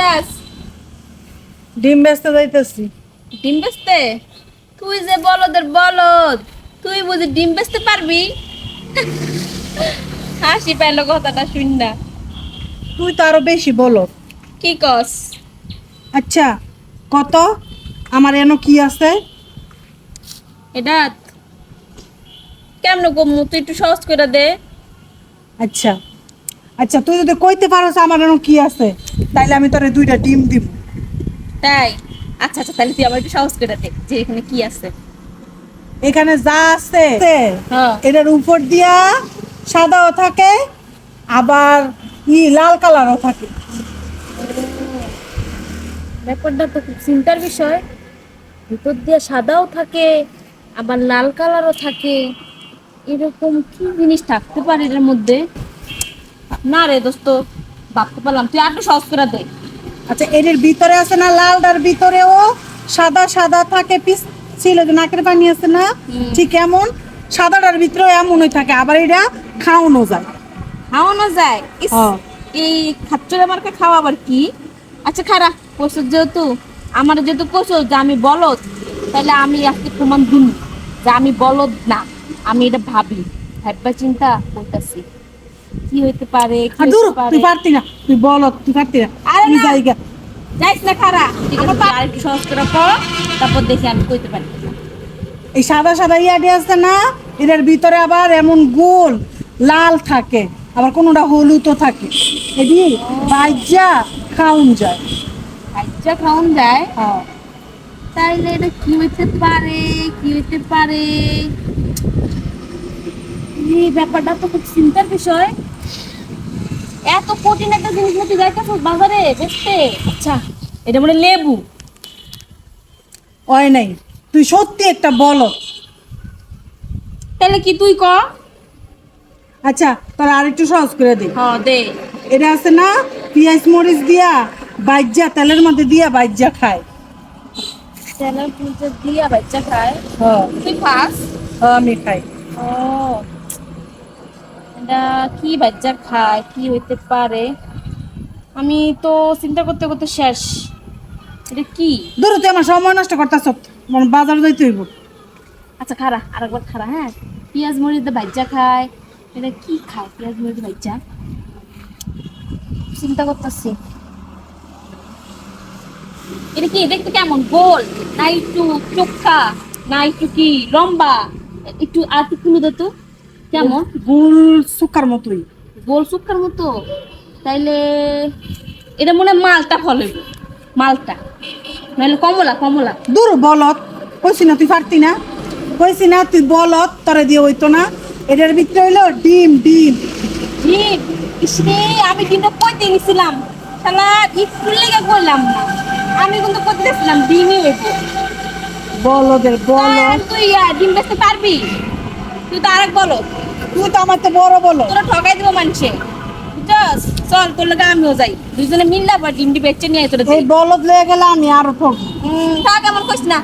যাস ডিম বেচতে যাইতেছি। ডিম বেচতে? তুই যে বলদের বলদ তুই বুঝি ডিম বেচতে পারবি? হাসি পাইলো কথাটা শুন না তুই তো আরও বেশি বলো কি কস? আচ্ছা কত? আমার এনো কি আছে? এটা কেমন কমু? তুই একটু সহজ করে দে। আচ্ছা। আচ্ছা তুই যদি কইতে পারোস আমার এনো কি আছে তাইলে আমি তোরে দুইটা ডিম দিব। তাই? আচ্ছা আচ্ছা তাহলে তুই আমার একটু সহজ করে দে যে এখানে কি আছে। এখানে যা আছে হ্যাঁ। এটার উপর দিয়া সাদাও থাকে আবার ই লাল কালারও থাকে। ব্যাপারটা তো খুব চিন্তার বিষয়। ভিতর দিয়ে সাদাও থাকে আবার লাল কালারও থাকে। এরকম কি জিনিস থাকতে পারে এর মধ্যে? না রে দোস্ত ভাবতে পারলাম তুই আর একটু সহজ করে দে। আচ্ছা এটার ভিতরে আছে না লালটার ভিতরেও সাদা সাদা থাকে পিস ছিল যে নাকের পানি আছে না? ঠিক এমন? সাদাটার ভিতরেও এমনই থাকে আবার এটা খাওয়ানো যায়। খাওয়ানো যায়? হ্যাঁ। এই খাচ্চরে মার্কা খাওয়া আবার কি? আচ্ছা খারা কোসো যেহেতু আমার যেহেতু কোসো যে আমি বলদ তাহলে আমি আজকে প্রমাণ দিন যে আমি বলদ না আমি এটা ভাবি। ভাববা চিন্তা করতেছি। কি হইতে পারে দূর তুই পারতি না তুই বল তুই পারতি না। আরে না। জায়গা। যাইস না খারা। ঠিক আছে তুই আরেকটু সহজ করে পড় তারপর দেখি আমি কইতে পারি এই সাদা সাদা আছে না এটার ভিতরে আবার এমন গোল লাল থাকে আবার কোনোটা হলুদও থাকে। এটি বাজ্যা খাউন যায়। আচ্ছা খাওন যায়? হ্যাঁ। তাইলে এটা কি হইতে পারে কি হইতে পারে? এই ব্যাপারটা তো খুব চিন্তার বিষয়। এত কঠিন একটা জিনিস বাজারে বেচতে আচ্ছা এটা মানে লেবু। হয় নাই তুই সত্যি একটা বল তাহলে কি তুই ক? আচ্ছা তোর আর একটু সহজ করে দে। হ দে। এটা আছে না পেঁয়াজ মরিচ দিয়া বাইজা তেলের মধ্যে দিয়া বাইজা খায়। তেলের পুজো দিয়া বাচ্চা খায়? হ্যাঁ। তুই খাস? হ্যাঁ, আমি খাই। ও। এটা কি বাচ্চা খায় কি হইতে পারে? আমি তো চিন্তা করতে করতে শেষ। এটা কি? ধরো তুই আমার সময় নষ্ট করতেছ। বাজার যাইতে হইব। আচ্ছা খারা আরেকবার খারা হ্যাঁ? পেঁয়াজ মরিচ দিয়ে ভাজ্জা খায়। এটা কি খায় পেঁয়াজ মরিচ ভাজ্জা চিন্তা করতেছি। এটা কি দেখতে কেমন? গোল? না একটু চোখা? না একটু কি লম্বা? একটু আর একটু খুলে দে তো। কেমন? গোল সুকার মতোই। গোল সুক্কার মতো? তাইলে এটা মনে মালটা ফল। মালটা। নাহলে কমলা কমলা। দূর বলত। কইছি না তুই পারতি না? কইছি না তুই বলত তোরে দিয়ে হইতো না। এটার ভিতরে হইল ডিম ডিম। ডিম? ইসরে আমি ডিমটা কইতে নিছিলাম শালা একটু লেগে করলাম না। আমি কিন্তু করতে দিয়েছিলাম ডিমই হইব বলদের বলত তুই ডিম বেচতে পারবি? তুই তো আরেক বলো। তুই তো আমার তো বড় বলো। তোরা ঠকাই দিব মানছে। চল তোর লাগে আমিও যাই। দুজনে মিললে আবার ডিমটি বেচে নিয়ে তোরা এই বলদ লয়ে গেলে আমি আরও ঠকি থাক এমন কইস না।